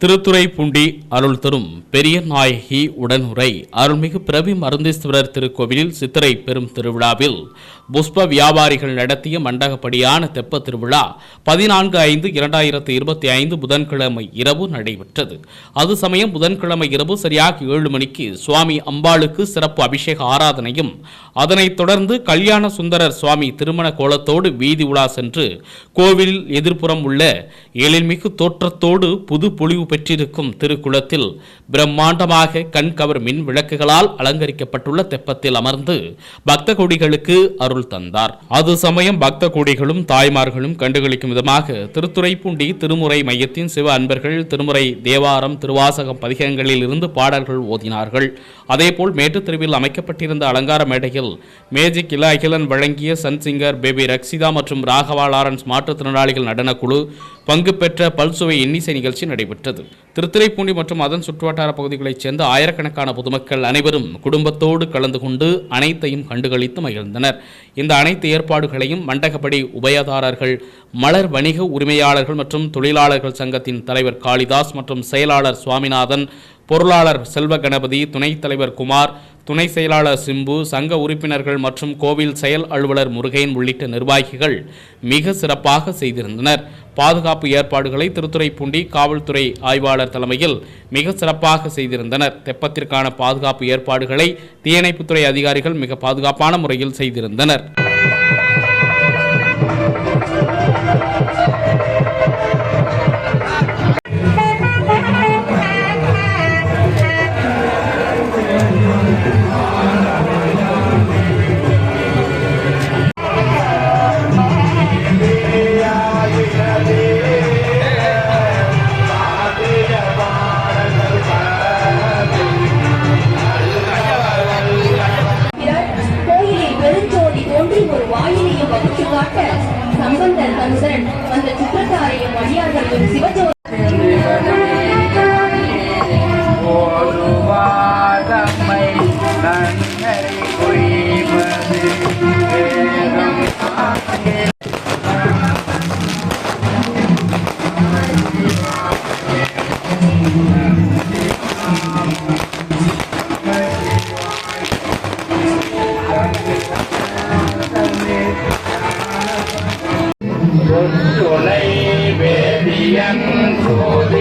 திருத்துறைப்பூண்டி அருள் தரும் பெரிய நாயகி உடனுரை. அருள்மிகு பிரவி மருந்தீஸ்வரர் திருக்கோவிலில் சித்திரை பெரும் திருவிழாவில் புஷ்ப வியாபாரிகள் நடத்திய மண்டகப்படியான தெப்ப திருவிழா பதினான்கு ஐந்து இரண்டாயிரத்து இருபத்தி ஐந்து புதன்கிழமை இரவு நடைபெற்றது. அது சமயம் புதன்கிழமை இரவு சரியாக ஏழு மணிக்கு சுவாமி அம்பாளுக்கு சிறப்பு அபிஷேக ஆராதனையும் அதனைத் தொடர்ந்து கல்யாண சுந்தரர் சுவாமி திருமண கோலத்தோடு வீதி உலா சென்று கோவிலில் எதிர்ப்புறம் உள்ள எழில்மிகு தோற்றத்தோடு புது பொலிவு பெற்றிருக்கும் திருக்குளத்தில் பிரம்மாண்டமாக கண்கவர் மின் விளக்குகளால் அலங்கரிக்கப்பட்டுள்ள தெப்பத்தில் அமர்ந்து பக்த கொடிகளுக்கு அருள் தந்தார். அது சமயம் பக்த கொடிகளும் தாய்மார்களும் கண்டுகளிக்கும் விதமாக திருத்துறைப்பூண்டி திருமுறை மையத்தின் சிவ அன்பர்கள் திருமுறை தேவாரம் திருவாசகம் பதிகங்களில் இருந்து பாடல்கள் ஓதினார்கள். அதேபோல் மேட்டுத்தெருவில் அமைக்கப்பட்டிருந்த அலங்கார மேடையில் மேஜிக் இலா அகிலன் வழங்கிய சன் சிங்கர் பேபி ரக்ஷிதா மற்றும் ராகவா லாரன்ஸ் மாற்றுத்திறனாளிகள் நடனக்குழு பங்கு பெற்ற பல்சுவை இன்னிசை நிகழ்ச்சி நடைபெற்றது. உள்ளது. திருத்துறைப்பூண்டி மற்றும் அதன் சுற்றுவட்டார பகுதிகளைச் சேர்ந்த ஆயிரக்கணக்கான பொதுமக்கள் அனைவரும் குடும்பத்தோடு கலந்து கொண்டு அனைத்தையும் கண்டுகளித்து மகிழ்ந்தனர். இந்த அனைத்து ஏற்பாடுகளையும் மண்டகப்படி உபயதாரர்கள் மலர் வணிக உரிமையாளர்கள் மற்றும் தொழிலாளர்கள் சங்கத்தின் தலைவர் காளிதாஸ் மற்றும் செயலாளர் சுவாமிநாதன் பொருளாளர் செல்வ கணபதி துணைத் தலைவர் குமார் துணை செயலாளர் சிம்பு சங்க உறுப்பினர்கள் மற்றும் கோவில் செயல் அலுவலர் முருகேன் உள்ளிட்ட நிர்வாகிகள் மிக சிறப்பாக செய்திருந்தனர். பாதுகாப்பு ஏற்பாடுகளை திருத்துறைப்பூண்டி காவல்துறை ஆய்வாளர் தலைமையில் மிக சிறப்பாக செய்திருந்தனர். தெப்பத்திற்கான பாதுகாப்பு ஏற்பாடுகளை தீயணைப்புத்துறை அதிகாரிகள் மிக பாதுகாப்பான முறையில் செய்திருந்தனர். சம்பந்தர் அந்த சுற்றத்தாரையும் அடியார்களையும் சிவஜோதி and